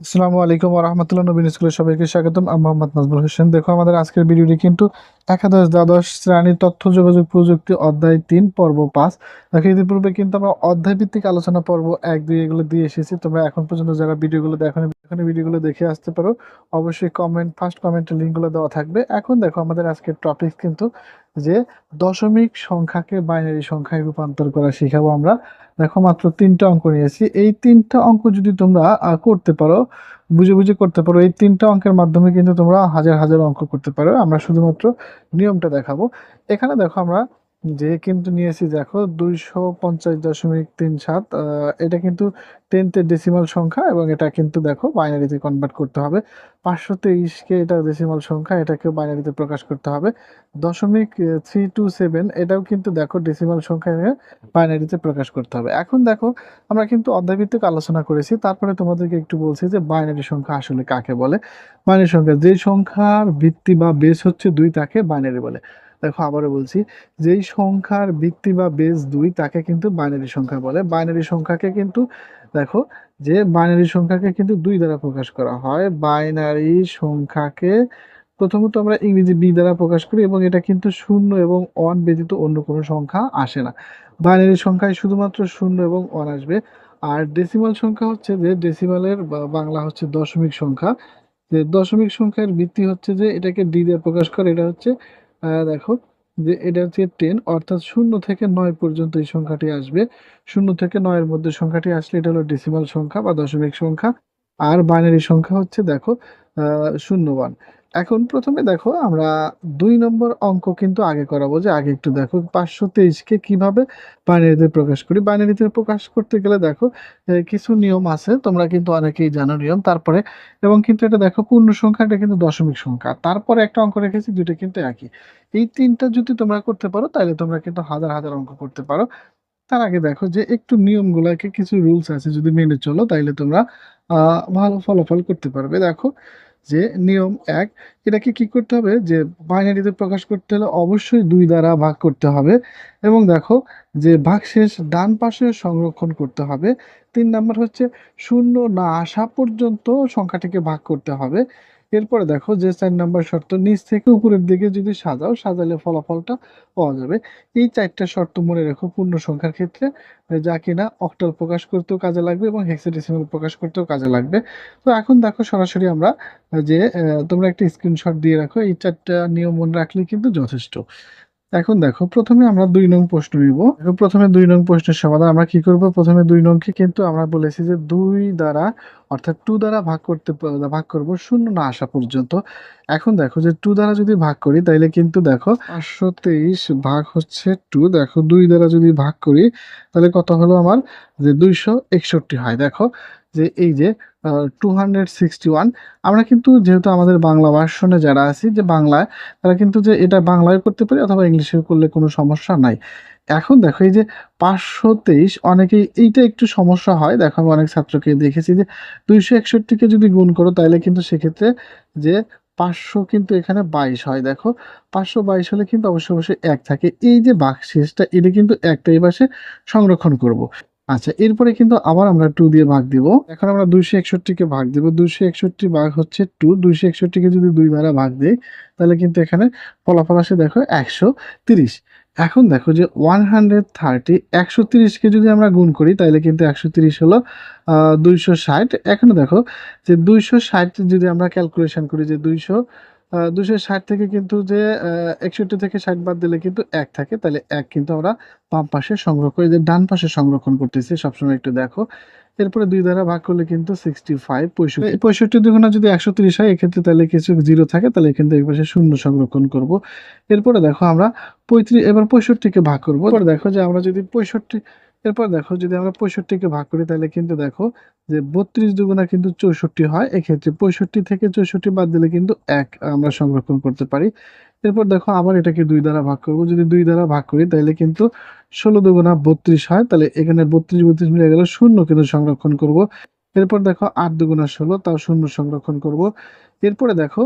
আসসালামু আলাইকুম রহমতুল্লাহ নবীন স্কুলের সবাইকে স্বাগতম। আমি মোহাম্মদ নাজমুল হোসেন। দেখো, আমাদের আজকের ভিডিওটি কিন্তু একাদশ দ্বাদশ শ্রেণির তথ্য, যোগাযোগ প্রযুক্তি অধ্যায় তিন, পর্ব পাঁচ। দেখো ইতিপূর্বে কিন্তু আমরা অধ্যায় ভিত্তিক আলোচনা পর্ব এক, দুই এগুলো দিয়ে এসেছি। তোমরা এখন পর্যন্ত যারা ভিডিওগুলো দেখো এখানে ভিডিওগুলো দেখে আসতে পারো। অবশ্যই কমেন্ট ফার্স্ট কমেন্টের লিঙ্কগুলো দেওয়া থাকবে। এখন দেখো আমাদের আজকের টপিক কিন্তু যে দশমিক সংখ্যাকে বাইনারি সংখ্যায় রূপান্তর করা শিখাবো আমরা। দেখো মাত্র তিনটা অঙ্ক নিয়েছি। এই তিনটা অঙ্ক যদি তোমরা করতে পারো বুঝে বুঝে করতে পারো। এই তিনটা অঙ্কের মাধ্যমে কিন্তু তোমরা হাজার হাজার অঙ্ক করতে পারো। আমরা শুধুমাত্র নিয়মটা দেখাবো। এখানে দেখো আমরা যে কিন্তু নিয়েছি, দেখো, দুইশো পঞ্চাশ দশমিক তিন সাত এটা কিন্তু টেনথের ডেসিমাল সংখ্যা এবং এটা কিন্তু দেখো বাইনারিতে কনভার্ট করতে হবে। পাঁচশো তেইশকে এটা ডেসিমাল সংখ্যা এটাকে বাইনারিতে প্রকাশ করতে হবে। দশমিক থ্রি টু সেভেন, এটাও কিন্তু দেখো ডেসিমাল সংখ্যা বাইনারিতে প্রকাশ করতে হবে। এখন দেখো, আমরা কিন্তু অধ্যায়ভিত্তিক আলোচনা করেছি, তারপরে তোমাদেরকে একটু বলছি যে বাইনারি সংখ্যা আসলে কাকে বলে? বাইনারি সংখ্যা, যে সংখ্যার ভিত্তি বা বেস হচ্ছে দুই, তাকে বাইনারি বলে। দেখো আবারও বলছি, যেই সংখ্যার ভিত্তি বা বেস দুই, তাকে কিন্তু বাইনারি সংখ্যা বলে। বাইনারি সংখ্যাকে কিন্তু দেখো, যে বাইনারি সংখ্যাকে কিন্তু দুই দ্বারা প্রকাশ করা হয়। বাইনারি সংখ্যাকে প্রথমত আমরা ইংরেজি বি দ্বারা প্রকাশ করি এবং এটা কিন্তু শূন্য এবং অন ব্যতীত অন্য কোনো সংখ্যা আসে না। বাইনারি সংখ্যায় শুধুমাত্র শূন্য এবং অন আসবে। আর ডেসিমাল সংখ্যা হচ্ছে যে ডেসিমালের বাংলা হচ্ছে দশমিক সংখ্যা। যে দশমিক সংখ্যার ভিত্তি হচ্ছে যে এটাকে ডি দিয়ে প্রকাশ করে, এটা হচ্ছে দেখো যে এটা হচ্ছে টেন অর্থাৎ শূন্য থেকে নয় পর্যন্ত এই সংখ্যাটি আসবে। শূন্য থেকে নয়ের মধ্যে সংখ্যাটি আসলে এটা হলো ডেসিমাল সংখ্যা বা দশমিক সংখ্যা। আর বাইনারি সংখ্যা হচ্ছে, দেখো শূন্য ওয়ান এখন প্রথমে দেখো আমরা দুই নম্বর অঙ্ক কিন্তু আগে করাবো যে আগে একটু দেখো পাঁচশো তেইশকে কীভাবে বাইনারিতে প্রকাশ করি। বাইনারিতে প্রকাশ করতে গেলে দেখো কিছু নিয়ম আছে, তোমরা কিন্তু অনেকেই জানো নিয়ম। তারপরে, এবং কিন্তু এটা দেখো পূর্ণ সংখ্যা, এটা কিন্তু দশমিক সংখ্যা। তারপরে একটা অঙ্ক রেখেছি, দুইটা কিন্তু একই। এই তিনটা যদি তোমরা করতে পারো তাহলে তোমরা কিন্তু হাজার হাজার অঙ্ক করতে পারো। তার আগে দেখো যে একটু নিয়মগুলোকে কিছু রুলস আছে, যদি মেনে চলো, তাইলে তোমরা ভালো ফলাফল করতে পারবে। দেখো যে নিয়ম এক, এটাকে কি করতে হবে? যে বাইনারিতে প্রকাশ করতে হলে অবশ্যই দুই দ্বারা ভাগ করতে হবে। এবং দেখো যে ভাগশেষ ডান পাশে সংরক্ষণ করতে হবে। তিন নাম্বার হচ্ছে শূন্য না আসা পর্যন্ত সংখ্যাটিকে ভাগ করতে হবে। এরপরে দেখো যে চার নাম্বার শর্ত, নিচ থেকে উপরের দিকে যদি সাজাও, সাজালে ফলাফলটা পাওয়া যাবে। এই চারটা শর্ত মনে রেখো পূর্ণ সংখ্যার ক্ষেত্রে যা কিনা অক্টাল প্রকাশ করতেও কাজে লাগবে এবং হেক্সাডেসিমাল প্রকাশ করতেও কাজে লাগবে। তো এখন দেখো সরাসরি আমরা যে তোমরা একটা স্ক্রিনশট দিয়ে রাখো, এই চারটা নিয়ম মনে রাখলে কিন্তু যথেষ্ট। এখন দেখো, প্রথমে আমরা দুই নং প্রশ্ন নিব। প্রথমে দুই নং প্রশ্নের সমাধান আমরা কি করব? প্রথমে দুই নংকে কিন্তু আমরা বলেছি যে দুই দ্বারা, অর্থাৎ টু দ্বারা ভাগ করতে, ভাগ করব শূন্য না আসা পর্যন্ত। এখন দেখো যে টু দ্বারা যদি ভাগ করি, তাইলে কিন্তু দেখো পাঁচশো তেইশ ভাগ হচ্ছে টু। দেখো, দুই দ্বারা যদি ভাগ করি তাহলে কত হলো আমার? যে দুইশো একষট্টি হয়। দেখো যে এই যে টু আমরা কিন্তু যেহেতু আমাদের বাংলা ভার্সনে যারা আছি, যে বাংলায়, তারা কিন্তু যে এটা বাংলায় করতে পারি অথবা ইংলিশে করলে কোনো সমস্যা নাই। এখন দেখো এই যে পাঁচশো তেইশ, অনেকেই এইটা একটু সমস্যা হয়। দেখো আমি অনেক ছাত্রকে দেখেছি যে দুইশো একষট্টিকে যদি গুণ করো তাহলে কিন্তু সেক্ষেত্রে যে পাঁচশো কিন্তু এখানে বাইশ হয়। দেখো, পাঁচশো বাইশ হলে কিন্তু অবশ্যই অবশ্যই এক থাকে। এই যে বাকশেষটা এটা কিন্তু একটাই বাসে সংরক্ষণ করব। আচ্ছা এরপরে কিন্তু আবার আমরা টু দিয়ে ভাগ দিব। এখন আমরা দুইশো একষট্টিকে ভাগ দিব। দুইশো একষট্টি ভাগ হচ্ছে টু দুইশো একষট্টিকে যদি দুই দ্বারা ভাগ দিই, তাহলে কিন্তু এখানে ফলাফল আসে দেখো একশো তিরিশ। এখন দেখো যে ওয়ান হান্ড্রেড থার্টি একশো তিরিশকে যদি আমরা গুণ করি, তাহলে কিন্তু একশো তিরিশ হলো দুইশো ষাট। এখন দেখো যে দুইশো ষাট যদি আমরা ক্যালকুলেশন করি যে দুইশো দুশো ষাট থেকে কিন্তু যে একষট্টি থেকে ষাট বাদ দিলে কিন্তু এক থাকে। তাহলে এক কিন্তু আমরা বাম পাশে সংরক্ষণ এই যে ডান পাশে সংরক্ষণ করতেছি সবসময় একটু দেখো। এরপরে দুই দ্বারা ভাগ করলে কিন্তু সিক্সটি ফাইভ পঁয়ষট্টি পঁয়ষট্টি দুগুণা যদি একশো তিরিশ হয় এক্ষেত্রে তাহলে কিছু জিরো থাকে। তাহলে কিন্তু এই পাশে শূন্য সংরক্ষণ করব। এরপরে দেখো আমরা পঁয়ত্রিশ এবার পঁয়ষট্টিকে ভাগ করব। এরপর দেখো যে আমরা যদি পঁয়ষট্টি এরপর দেখো যদি আমরা পঁয়ষট্টিকে ভাগ করি, তাহলে কিন্তু দেখো যে বত্রিশ দুগুণা কিন্তু চৌষট্টি হয়। এক্ষেত্রে পঁয়ষট্টি থেকে চৌষট্টি বাদ দিলে কিন্তু এক আমরা সংরক্ষণ করতে পারি। এরপর দেখো আবার এটাকে দুই দ্বারা ভাগ করব। যদি দুই দ্বারা ভাগ করি, তাহলে কিন্তু ষোলো দুগুণা বত্রিশ হয়। তাহলে এখানে বত্রিশ বত্রিশ মিলে গেল শূন্য কিন্তু সংরক্ষণ করব। এরপর দেখো আট দুগুণা ষোলো, তাও শূন্য সংরক্ষণ করব। এরপরে দেখো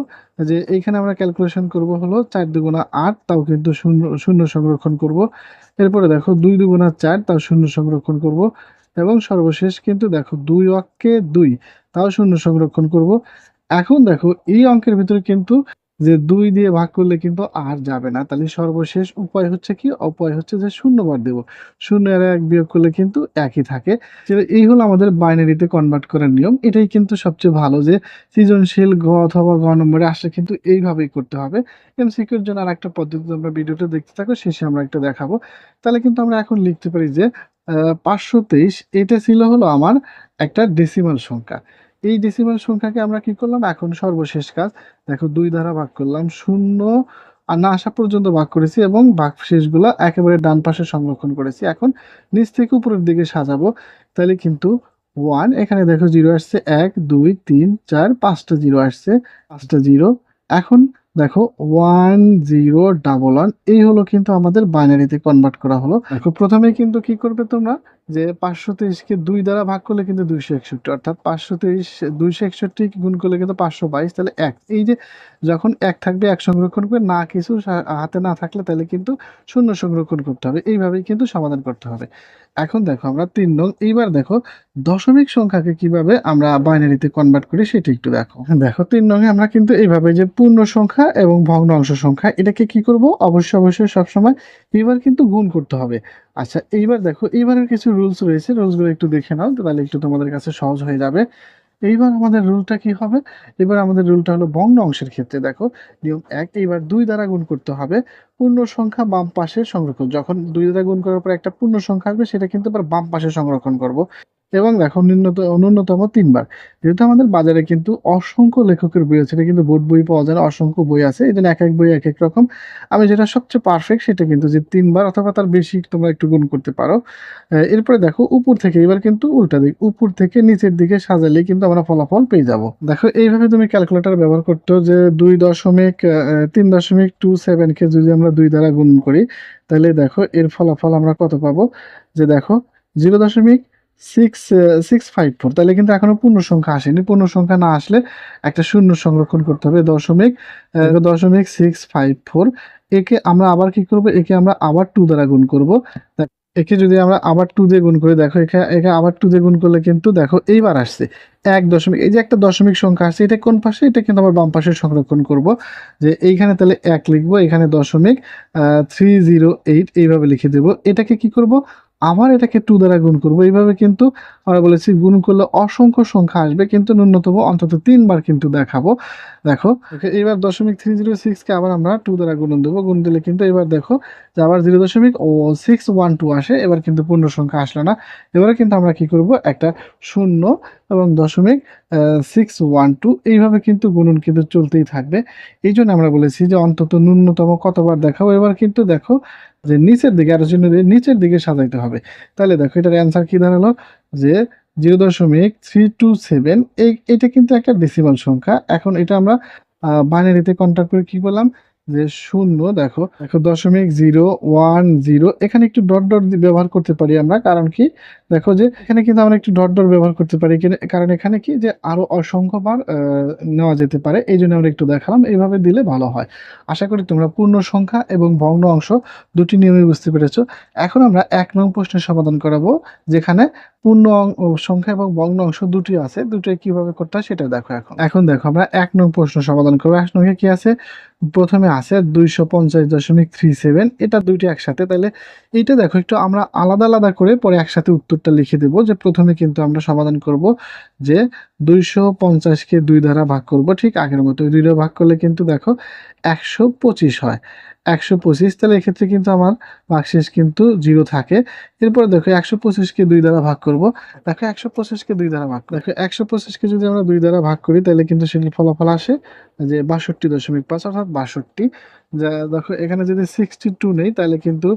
যে এইখানে আমরা ক্যালকুলেশন করব হলো চার দুগুণা আট, তাও কিন্তু শূন্য শূন্য সংরক্ষণ করব। এরপরে দেখো দুই দুগুণা চার, তাও শূন্য সংরক্ষণ করব। এবং সর্বশেষ কিন্তু দেখো দুই অঙ্কে দুই, তাও শূন্য সংরক্ষণ করব। এখন দেখো এই অঙ্কের ভিতরে কিন্তু যে দুই দিয়ে ভাগ করলে কিন্তু আর যাবে না। তাহলে সর্বশেষ উপায় হচ্ছে কি? উপায় হচ্ছে যে শূন্য বার দেব। শূন্য আর এক বিয়োগ করলে কিন্তু একই থাকে। এই হলো আমাদের বাইনারিতে কনভার্ট করার নিয়ম। এটাই কিন্তু সবচেয়ে ভালো যে সৃজনশীল গ অথবা গ নম্বরে আসলে কিন্তু এইভাবেই করতে হবে। এমসিকিউর জন্য আর একটা পদ্ধতি আমরা ভিডিওটা দেখতে থাকো, শেষে আমরা একটা দেখাবো। তাহলে কিন্তু আমরা এখন লিখতে পারি যে পাঁচশো তেইশ, এটা ছিল হলো আমার একটা ডেসিমাল সংখ্যা। এই ডেসিমাল সংখ্যাকে আমরা কি করলাম? এখন সর্বশেষ কাজ। দেখো দুই দ্বারা ভাগ করলাম শূন্য। আর না আসা পর্যন্ত ভাগ করেছি এবং ভাগ শেষগুলো একেবারে ডান পাশে সংরক্ষণ করেছি। এখন নিচ থেকে উপরের দিকে সাজাবো। তাহলে কিন্তু ওয়ান এখানে দেখো জিরো আসছে এক দুই তিন চার পাঁচটা জিরো আসছে পাঁচটা জিরো এখন দেখো ওয়ান জিরো ডাবল ওয়ান এই হলো কিন্তু আমাদের বাইনারিতে কনভার্ট করা হলো। দেখো প্রথমে কিন্তু কি করবে তোমরা? যে পাঁচশো তেইশকে দুই দ্বারা ভাগ করলে কিন্তু দুইশো একষট্টি, অর্থাৎ পাঁচশো তেইশ দুইশো একষট্টি গুণ করলে কিন্তু পাঁচশো বাইশ, তাহলে এক। এই যে যখন এক থাকবে, এক সংরক্ষণ করবে না কিছু হাতে না থাকলে তাহলে কিন্তু শূন্য সংরক্ষণ করতে হবে। এইভাবেই কিন্তু সমাধান করতে হবে। এখন দেখো আমরা তিন নং, এইবার দেখো দশমিক সংখ্যাকে কীভাবে আমরা বাইনারিতে কনভার্ট করি সেটা একটু দেখো। দেখো তিন নঙে আমরা কিন্তু এইভাবে যে পূর্ণ সংখ্যা এবং ভগ্নাংশ সংখ্যা, এটাকে কি করব? অবশ্যই অবশ্যই সবসময় এবার কিন্তু গুণ করতে হবে। আচ্ছা এইবার দেখো, এইবারের কিছু রুলস রয়েছে। রুলসগুলো একটু দেখে নাও, তাহলে একটু তোমাদের কাছে সহজ হয়ে যাবে। এইবার আমাদের রুলটা কি হবে? এবার আমাদের রুলটা হলো বর্ণ অংশের ক্ষেত্রে দেখো, নিয়ম এক, এইবার দুই দ্বারা গুণ করতে হবে পূর্ণ সংখ্যা বাম পাশে সংরক্ষণ। যখন দুই দ্বারা গুণ করার পর একটা পূর্ণ সংখ্যা আসবে, সেটা কিন্তু আবার বাম পাশে সংরক্ষণ করব। এবং দেখো ন্যূনতম ন্যূনতম তিনবার। যেহেতু আমাদের বাজারে কিন্তু অসংখ্য লেখকের বই আছে, এটা কিন্তু বোর্ড বই পাওয়া যায় অসংখ্য বই আছে এই জন্য এক এক বই এক এক রকম। আমি যেটা সবচেয়ে পারফেক্ট সেটা কিন্তু যে তিনবার অথবা তার বেশি তোমরা একটু গুণ করতে পারো। এরপরে দেখো, উপর থেকে, এবার কিন্তু উল্টা দিক, উপর থেকে নিচের দিকে সাজালে কিন্তু আমরা ফলাফল পেয়ে যাব। দেখো, এইভাবে তুমি ক্যালকুলেটর ব্যবহার করতো যে দুই দশমিক তিন দশমিক টু সেভেনকে যদি আমরা দুই দ্বারা গুণ করি, তাহলে দেখো এর ফলাফল আমরা কত পাবো? যে দেখো জিরো দশমিক সিক্স সিক্স ফাইভ ফোর তাহলে কিন্তু এখনও পূর্ণ সংখ্যা আসেনি। পূর্ণ সংখ্যা না আসলে একটা শূন্য সংরক্ষণ করতে হবে, দশমিক দশমিক সিক্স ফাইভ ফোর একে আমরা আবার কি করব? একে আমরা আবার টু দ্বারা গুণ করব। একে যদি আমরা আবার টু দিয়ে গুণ করি, দেখো একে একে আবার টু দিয়ে গুণ করলে কিন্তু দেখো এইবার আসছে। এক দশমিক, এই যে একটা দশমিক সংখ্যা আসছে, এটা কোন পাশে? এটা কিন্তু আবার বাম পাশে সংরক্ষণ করব। যে এইখানে তাহলে এক লিখব, এখানে দশমিক থ্রি জিরো এইট এইভাবে লিখে দেব। এটাকে কি করব? আবার এটাকে টু দ্বারা গুণ করব। এইভাবে কিন্তু আমরা বলেছি গুণ করলে অসংখ্য সংখ্যা আসবে, কিন্তু ন্যূনতম অন্তত তিনবার কিন্তু দেখাবো। দেখো এবার দশমিক থ্রি জিরো সিক্সকে আবার আমরা টু দ্বারা গুণ দেবো। গুণ দিলে কিন্তু এবার দেখো যে আবার জিরো দশমিক, ও সিক্স ওয়ান টু আসে, এবার কিন্তু পূর্ণ সংখ্যা আসলো না। এবারে কিন্তু আমরা কি করব? একটা শূন্য এবং দশমিক সিক্স ওয়ান টু এইভাবে কিন্তু গুণন কিন্তু চলতেই থাকবে। এই জন্য আমরা বলেছি যে অন্তত ন্যূনতম কতবার দেখাবো? এবার কিন্তু দেখো, যে নিচের দিকে, আরও চিহ্ন দিয়ে নিচের দিকে সাজাইতে হবে। তাহলে দেখো, এটার অ্যান্সার কি দাঁড়াল? যে জিরো দশমিক থ্রি টু সেভেন। এই, এটা কিন্তু একটা ডেসিমাল সংখ্যা। এখন এটা আমরা বাইনারিতে কন্ট্যাক্ট করে কি বললাম? যে শূন্য, দেখো দেখো, দশমিক জিরো ওয়ান জিরো। এখানে একটু ডট ডট ব্যবহার করতে পারি আমরা, কারণ কি? দেখো যে এখানে কিন্তু আমরা একটু ডট ডট ব্যবহার করতে পারি। কারণ এখানে কি যে আরও অসংখ্যবার নেওয়া যেতে পারে। এই জন্য আমরা একটু দেখালাম। এইভাবে দিলে ভালো হয়। আশা করি তোমরা পূর্ণ সংখ্যা এবং ভগ্ন অংশ দুটি নিয়মে বুঝতে পেরেছ। এখন আমরা এক নং প্রশ্নের সমাধান করাবো, যেখানে পূর্ণ সংখ্যা এবং ভগ্ন অংশ দুটি আছে। দুটোই কীভাবে করতে হয় সেটা দেখো এখন। এখন দেখো, আমরা এক নং প্রশ্ন সমাধান করব। এক নঙ্গে কি আছে? প্রথমে আছে দুইশো পঞ্চাশ দশমিক থ্রি সেভেন। এটা দুইটি একসাথে। তাহলে এইটা দেখো, একটু আমরা আলাদা আলাদা করে পরে একসাথে উত্তরটা লিখে দেবো যে প্রথমে কিন্তু আমরা সমাধান করব যে দুইশো পঞ্চাশকে দুই দ্বারা ভাগ করব, ঠিক আগের মতো। দুই দ্বারা ভাগ করলে কিন্তু দেখো একশো পঁচিশ হয়। একশো পঁচিশ, তাহলে এক্ষেত্রে কিন্তু আমার ভাগশেষ কিন্তু জিরো থাকে। এরপরে দেখো একশো পঁচিশকে দুই দ্বারা ভাগ করব। দেখো একশো পঁচিশকে দুই দ্বারা ভাগ দেখো একশো পঁচিশকে যদি আমরা দুই দ্বারা ভাগ করি, তাহলে কিন্তু সেটির ফলাফল আসে যে বাষট্টি দশমিক পাঁচ, অর্থাৎ বাষট্টি। যা দেখো, এখানে যদি সিক্সটি টু নেই, তাহলে কিন্তু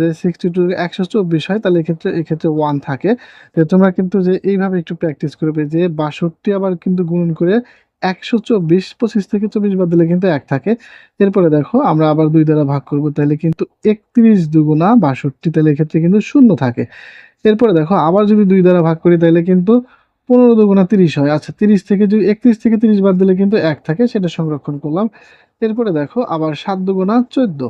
যে সিক্সটি টু একশো চব্বিশ হয়, তাহলে এক্ষেত্রে এক্ষেত্রে ওয়ান থাকে। যে তোমরা কিন্তু যে এইভাবে একটু প্র্যাকটিস করবে যে বাষট্টি আবার কিন্তু গুণন করে একশো চব্বিশ, পঁচিশ থেকে চব্বিশ বাদ দিলে কিন্তু এক থাকে। এরপরে দেখো, আমরা আবার দুই দ্বারা ভাগ করব, তাহলে কিন্তু একত্রিশ দুগুণা বাষট্টি, তাহলে এক্ষেত্রে কিন্তু শূন্য থাকে। এরপরে দেখো, আবার যদি দুই দ্বারা ভাগ করি, তাহলে কিন্তু পনেরো দুগুণা তিরিশ হয়। আচ্ছা তিরিশ থেকে যদি একত্রিশ থেকে তিরিশ বাদ দিলে কিন্তু এক থাকে, সেটা সংরক্ষণ করলাম। এরপরে দেখো আবার সাত গোনা চোদ্দ।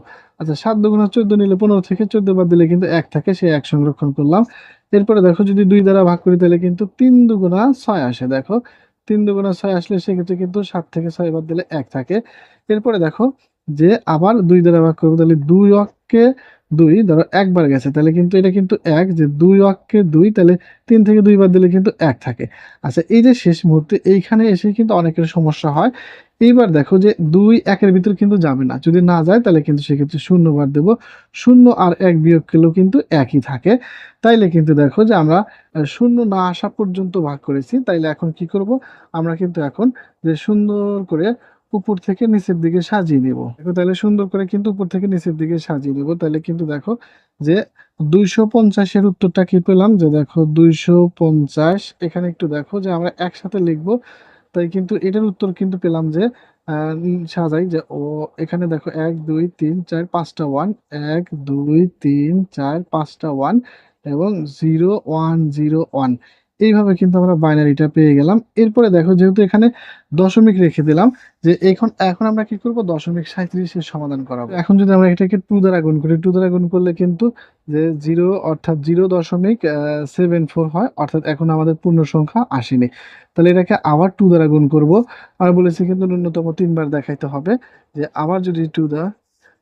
আচ্ছা সাত গোনা চোদ্দ নিলে পনেরো থেকে চোদ্দ বাদ দিলে কিন্তু এক থাকে সে এক সংরক্ষণ করলাম। এরপরে দেখো যদি দুই দ্বারা ভাগ করি তাহলে কিন্তু তিন দুগুণা ছয় আসে। দেখো, তিন দুগুণা ছয় আসলে সেক্ষেত্রে কিন্তু সাত থেকে ছয় বাদ দিলে এক থাকে। এরপরে দেখো যে আবার দুই দ্বারা ভাগ করব তাহলে দুই অক্ষে দুই, ধরো একবার গেছে, তাহলে কিন্তু এটা কিন্তু এক, যে দুই অক্ষে দুই, তাহলে তিন থেকে দুই বাদ দিলে কিন্তু এক থাকে। আচ্ছা এই যে শেষ মুহূর্তে এইখানে এসে কিন্তু অনেকের সমস্যা হয়। এইবার দেখো যে দুই একের ভিতর কিন্তু যাবে না। যদি না যায়, তাহলে কিন্তু সেক্ষেত্রে শূন্য বার দেবো। শূন্য আর এক বিয়োগ করলেও কিন্তু একই থাকে। তাইলে কিন্তু দেখো যে আমরা শূন্য না আসা পর্যন্ত ভাগ করেছি। তাইলে এখন কি করব? আমরা কিন্তু এখন যে সুন্দর করে উপর থেকে নিচের দিকে সাজিয়ে নেব। দেখো তাহলে সুন্দর করে কিন্তু উপর থেকে নিচের দিকে সাজিয়ে নেব। তাহলে কিন্তু দেখো যে দুইশো পঞ্চাশের উত্তরটা কি পেলাম? যে দেখো দুইশো পঞ্চাশ, এখানে একটু দেখো যে আমরা একসাথে লিখব। তাই কিন্তু এটার উত্তর কিন্তু পেলাম যে সাজাই যে, ও, এখানে দেখো এক, দুই, তিন, চার, পাঁচটা ওয়ান, এক, দুই, তিন, চার, পাঁচটা ওয়ান এবং জিরো, ওয়ান জিরো, ওয়ান। এইভাবে কিন্তু আমরা বাইনারিটা পেয়ে গেলাম। এরপরে দেখো, যেহেতু এখানে দশমিক রেখে দিলাম, যে এখন এখন আমরা কি করব? দশমিক সাঁত্রিশের সমাধান করাবো। এখন যদি আমরা এটাকে টু দ্বারা গুণ করি টু দ্বারা গুণ করলে কিন্তু যে জিরো অর্থাৎ জিরো দশমিক সেভেন ফোর হয়, অর্থাৎ এখন আমাদের পূর্ণ সংখ্যা আসেনি। তাহলে এটাকে আবার টু দ্বারা গুণ করব। আর বলেছি কিন্তু ন্যূনতম তিনবার দেখাইতে হবে যে আবার যদি টু দ্বারা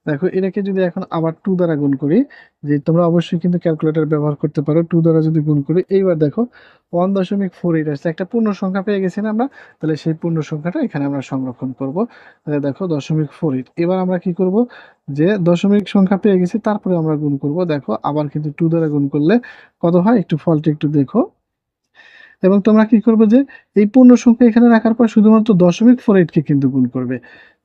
দেখো, এটাকে যদি এখন আবার টু দ্বারা গুণ করি, যে তোমরা অবশ্যই কিন্তু ক্যালকুলেটর ব্যবহার করতে পারো টু দ্বারা যদি গুণ করি, এইবার দেখো ওয়ান দশমিক ফোর এইট আসছে, একটা পূর্ণ সংখ্যা পেয়ে গেছি না আমরা, তাহলে সেই পূর্ণ সংখ্যাটা এখানে আমরা সংরক্ষণ করব। তাহলে দেখো, দশমিক ফোর এইট এবার আমরা কি করব? যে দশমিক সংখ্যা পেয়ে গেছি, তারপরে আমরা গুণ করব। দেখো, আবার কিন্তু টু দ্বারা গুণ করলে কত হয়? একটু ফলটা একটু দেখো। এবং তোমরা কি করবে যে এই পূর্ণ সংখ্যা এখানে রাখার পর শুধুমাত্র দশমিক ফোর এইটকে কিন্তু গুণ করবে।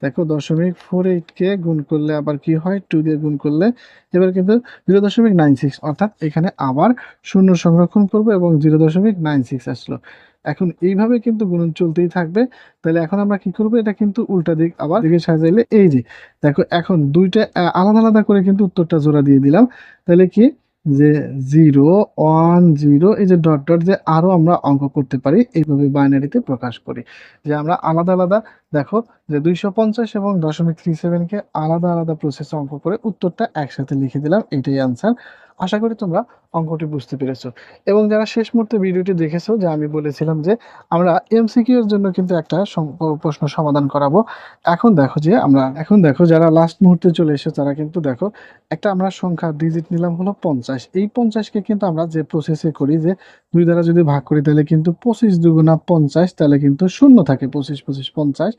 দেখো দশমিক ফোর এইটকে গুণ করলে আবার কি হয়? টু দিয়ে গুণ করলে এবার কিন্তু জিরো দশমিক নাইন সিক্স অর্থাৎ এখানে আবার শূন্য সংরক্ষণ করব এবং জিরো দশমিক নাইন সিক্স আসলো। এখন এইভাবে কিন্তু গুণন চলতেই থাকবে। তাহলে এখন আমরা কি করব? এটা কিন্তু উল্টা দিক আবার দিকে সাজাইলে এই যে, দেখো এখন দুইটা আলাদা আলাদা করে কিন্তু উত্তরটা জোড়া দিয়ে দিলাম। তাহলে কি? যে জিরো ওয়ান জিরো এই যে ডট ডট যে আরও আমরা অঙ্ক করতে পারি, এইভাবে বাইনারিতে প্রকাশ করি। যে আমরা আলাদা আলাদা, দেখো, যে দুইশো পঞ্চাশ এবং দশমিক থ্রি সেভেনকে আলাদা আলাদা প্রসেসে অঙ্ক করে উত্তরটা একসাথে লিখে দিলাম এটাই আনসার আশা করি তোমরা অঙ্কটি বুঝতে পেরেছ। এবং যারা শেষ মুহূর্তে ভিডিওটি দেখেছ, যে আমি বলেছিলাম যে আমরা এমসিকিউ এর জন্য কিন্তু একটা প্রশ্ন সমাধান করাবো। এখন দেখো যে আমরা, এখন দেখো যারা লাস্ট মুহূর্তে চলে এসে তারা কিন্তু দেখো একটা আমরা সংখ্যা ডিজিট নিলাম হলো পঞ্চাশ। এই পঞ্চাশকে কিন্তু আমরা যে প্রসেসে করি যে দুই দ্বারা যদি ভাগ করি, তাহলে কিন্তু পঁচিশ দুগুণা পঞ্চাশ, তাহলে কিন্তু শূন্য থাকে পঁচিশ পঁচিশ, পঞ্চাশ।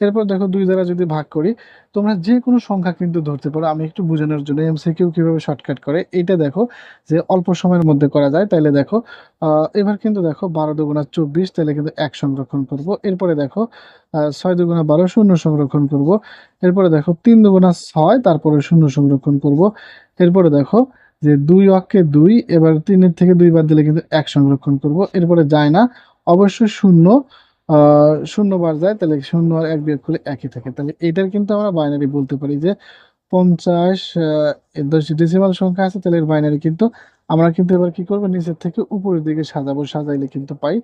এরপর দেখো দুই দ্বারা যদি ভাগ করি, তোমরা যে কোনো সংখ্যা কিন্তু ধরতে পারো। আমি একটু বোঝানোর জন্য এমসিকিউ কীভাবে শর্টকাট করে, এটা দেখো যে অল্প সময়ের মধ্যে করা যায়। তাইলে দেখো এবার কিন্তু দেখো বারো দুগুণা চব্বিশ তাহলে কিন্তু এক সংরক্ষণ করব। এরপরে দেখো ছয় দুগুণা বারো শূন্য সংরক্ষণ করব। এরপরে দেখো তিন দুগুণা ছয়, তারপরে শূন্য সংরক্ষণ করব। এরপরে দেখো যে দুই অক্ষে দুই, এবার তিনের থেকে দুই বাদ দিলে কিন্তু এক সংরক্ষণ করব। এরপরে যায় না, অবশ্যই শূন্য শূন্য বার যায়, তাহলে শূন্য আর এক বিয়োগ করলে একই থাকে। তাহলে এটার কিন্তু আমরা বাইনারি বলতে পারি যে পঞ্চাশ দশ ডেসিমাল সংখ্যা আছে, তাহলে এর বাইনারি কিন্তু আমরা কিন্তু এবার কি করব? নিচের থেকে উপরের দিকে সাজাবো, সাজাইলে কিন্তু পাই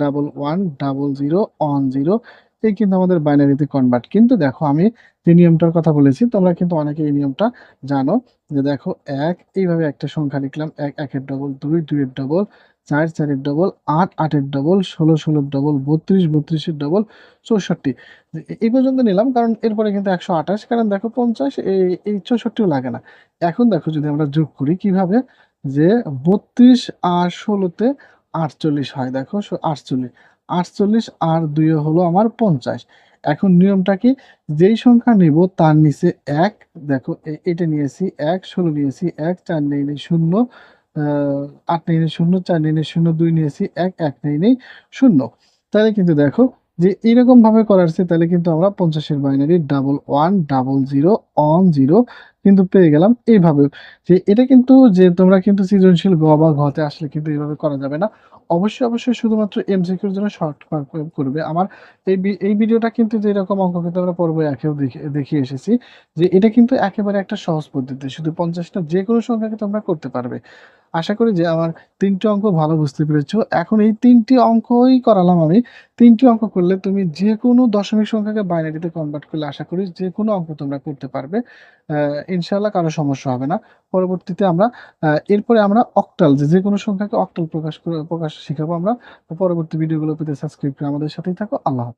double one double zero one zero এই কিন্তু আমাদের বাইনারিতে কনভার্ট কিন্তু দেখো, আমি যে নিয়মটার কথা বলেছি, তোমরা কিন্তু অনেকে এই নিয়মটা জানো যে দেখো, এক, এইভাবে একটা সংখ্যা লিখলাম, এক, একের ডবল দুই, দুইয়ের ডবল চার চারের ডবল আট আটের ডবল ষোলো ষোলোর ডবল বত্রিশ, বত্রিশের ডবল চৌষট্টি। এই পর্যন্ত নিলাম, কারণ এরপরে কিন্তু একশো আঠাশ, কারণ দেখো পঞ্চাশ এই চৌষট্টিও লাগে না। এখন দেখো যদি আমরা যোগ করি, কীভাবে? যে বত্রিশ আর ষোলোতে আটচল্লিশ হয়, দেখো আটচল্লিশ। আটচল্লিশ আর দুই হলো আমার পঞ্চাশ। এখন নিয়মটা কি? যেই সংখ্যা নিব তার নিচে এক, দেখো এটা নিয়েছি এক, ষোলো নিয়েছি এক, চার নেই শূন্য আট নেই নেই শূন্য, চার নেই নেই শূন্য, দুই নিয়েছি এক এক নেই নেই শূন্য। তাহলে কিন্তু দেখো যে এরকম ভাবে করার চেয়ে তাহলে কিন্তু আমরা পঞ্চাশের binary double one double zero one zero কিন্তু পেয়ে গেলাম এইভাবে। যে এটা কিন্তু যে তোমরা কিন্তু সৃজনশীল গ বা ঘতে আসলে কিন্তু এইভাবে করা যাবে না। অবশ্যই অবশ্যই শুধুমাত্র এম এমসিকিউর জন্য শর্ট করবে। আমার এই এই ভিডিওটা কিন্তু যে এরকম অঙ্ক কিন্তু আমরা পর্ব একেও দেখে, দেখিয়ে এসেছি যে এটা কিন্তু একেবারে একটা সহজ পদ্ধতি। শুধু পঞ্চাশটা যে কোনো সংখ্যাকে তোমরা করতে পারবে। আশা করি যে আমার তিনটি অঙ্ক ভালো বুঝতে পেরেছ। এখন এই তিনটি অঙ্কই করালাম আমি। তিনটি অঙ্ক করলে তুমি যে কোনো দশমিক সংখ্যাকে বাইনারিতে কনভার্ট করলে আশা করি যে কোনো অঙ্ক তোমরা করতে পারবে। ইনশাল্লাহ কারও সমস্যা হবে না। পরবর্তীতে আমরা এরপরে আমরা অক্টাল যে যে কোনো সংখ্যাকে অক্টাল প্রকাশ প্রকাশ শিখাবো আমরা। পরবর্তী ভিডিওগুলো পেতে সাবস্ক্রাইব করে আমাদের সাথেই থাকো। আল্লাহ।